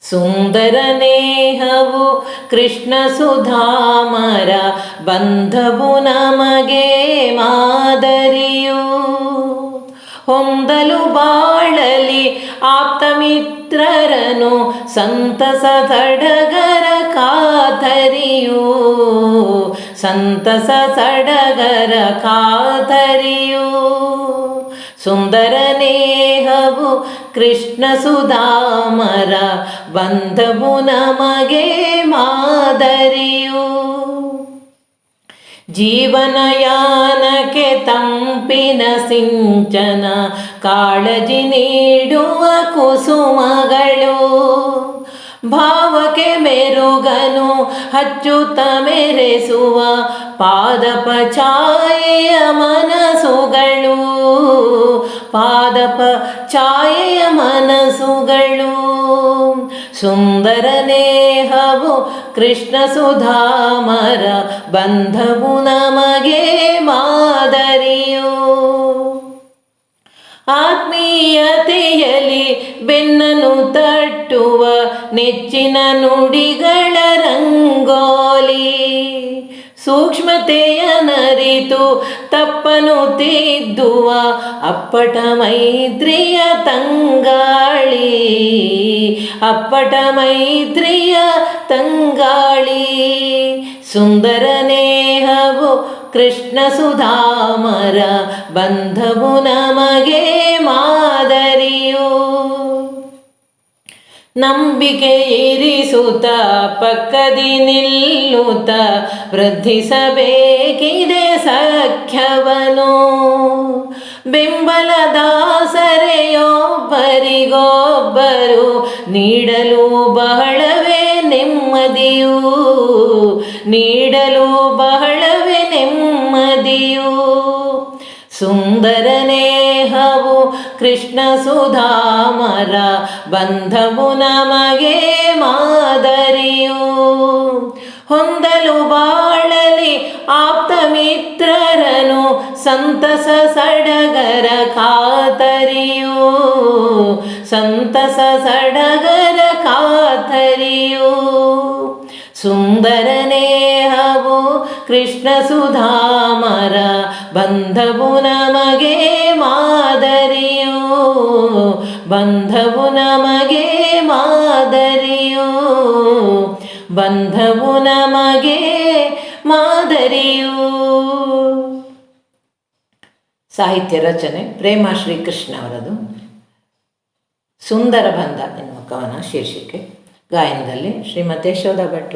ಸುಂದರ ನೇಹವು ಕೃಷ್ಣ ಸುಧಾಮರ ಬಂಧವು ನಮಗೆ ಮಾದರಿಯು. ಹೊಂದಲು ಬಾಳಲಿ ಆಪ್ತ ಮಿತ್ರರನು ಸಂತಸ ಸಡಗರ ಕಾತರಿಯು. ಸಂತಸ ಸಡಗರ ಕಾತರಿಯು. ಸುಂದರ ನೇಹವು ಕೃಷ್ಣ ಸುಧಾಮರ ಬಂಧವು ನಮಗೆ ಮಾದರಿಯು. ಜೀವನಯಾನಕ್ಕೆ ತಂಪಿನ ಸಿಂಚನ ಕಾಳಜಿ ನೀಡುವ ಕುಸುಮಗಳು. ಭಾವಕ್ಕೆ ಮೆರುಗನು ಹಚ್ಚುತ್ತ ಮೆರೆಸುವ ಪಾದಪ ಛಾಯೆಯ ಮನಸ್ಸುಗಳು ಪಾದಪ ಛಾಯೆಯ ಮನಸ್ಸುಗಳು ಸುಂದರ ನೇಹವು ಕೃಷ್ಣ ಸುಧಾಮರ ಬಂಧವು ನಮಗೆ ಮಾದರಿಯು. ಆತ್ಮೀಯತೆಯಲ್ಲಿ ಬೆನ್ನನು ತಟ್ಟುವ ನೆಚ್ಚಿನ ನುಡಿಗಳ ರಂಗೋಲಿ. ಸೂಕ್ಷ್ಮತೆಯ ನರಿತು ತಪ್ಪನು ತಿದ್ದುವ ಅಪ್ಪಟ ಮೈತ್ರಿಯ ತಂಗಾಳಿ. ಅಪ್ಪಟ ಮೈತ್ರಿಯ ತಂಗಾಳಿ. ಸುಂದರ ನೇಹವು ಕೃಷ್ಣ ಸುಧಾಮರ ಬಂಧವು ನಮಗೆ ನಂಬಿಕೆ ಇರಿಸುತ್ತ ಪಕ್ಕದಿ ನಿಲ್ಲುತ್ತ ವೃದ್ಧಿಸಬೇಕಿದೆ ಸಖ್ಯವನು. ಬೆಂಬಲದಾಸರೆಯೊಬ್ಬರಿಗೊಬ್ಬರು ನೀಡಲು ಬಹಳವೇ ನೆಮ್ಮದಿಯು. ನೀಡಲು ಬಹಳವೇ ನೆಮ್ಮದಿಯು. ಸುಂದರನೇ ಕೃಷ್ಣ ಸುಧಾಮರ ಬಂಧವು ನಮಗೆ ಮಾದರಿಯು. ಹೊಂದಲು ಬಾಳಲಿ ಆಪ್ತ ಮಿತ್ರರನು ಸಂತಸ ಸಡಗರ ಖಾತರಿಯು. ಸಂತಸ ಸಡಗರ ಖಾತರಿಯು. ಸುಂದರ ನೇಹವು ಕೃಷ್ಣ ಸುಧಾಮರ ಬಂಧವು ನಮಗೆ ಬಂಧವು ನಮಗೆ ಮಾದರಿಯೋ, ಬಂಧವು ನಮಗೆ ಮಾದರಿಯೋ. ಸಾಹಿತ್ಯ ರಚನೆ ಪ್ರೇಮ ಶ್ರೀಕೃಷ್ಣ ಅವರದು. ಸುಂದರ ಬಂಧ ಎನ್ನುವ ಕವನ ಶೀರ್ಷಿಕೆ. ಗಾಯನದಲ್ಲಿ ಶ್ರೀಮತಿ ಯಶೋಧ ಭಟ್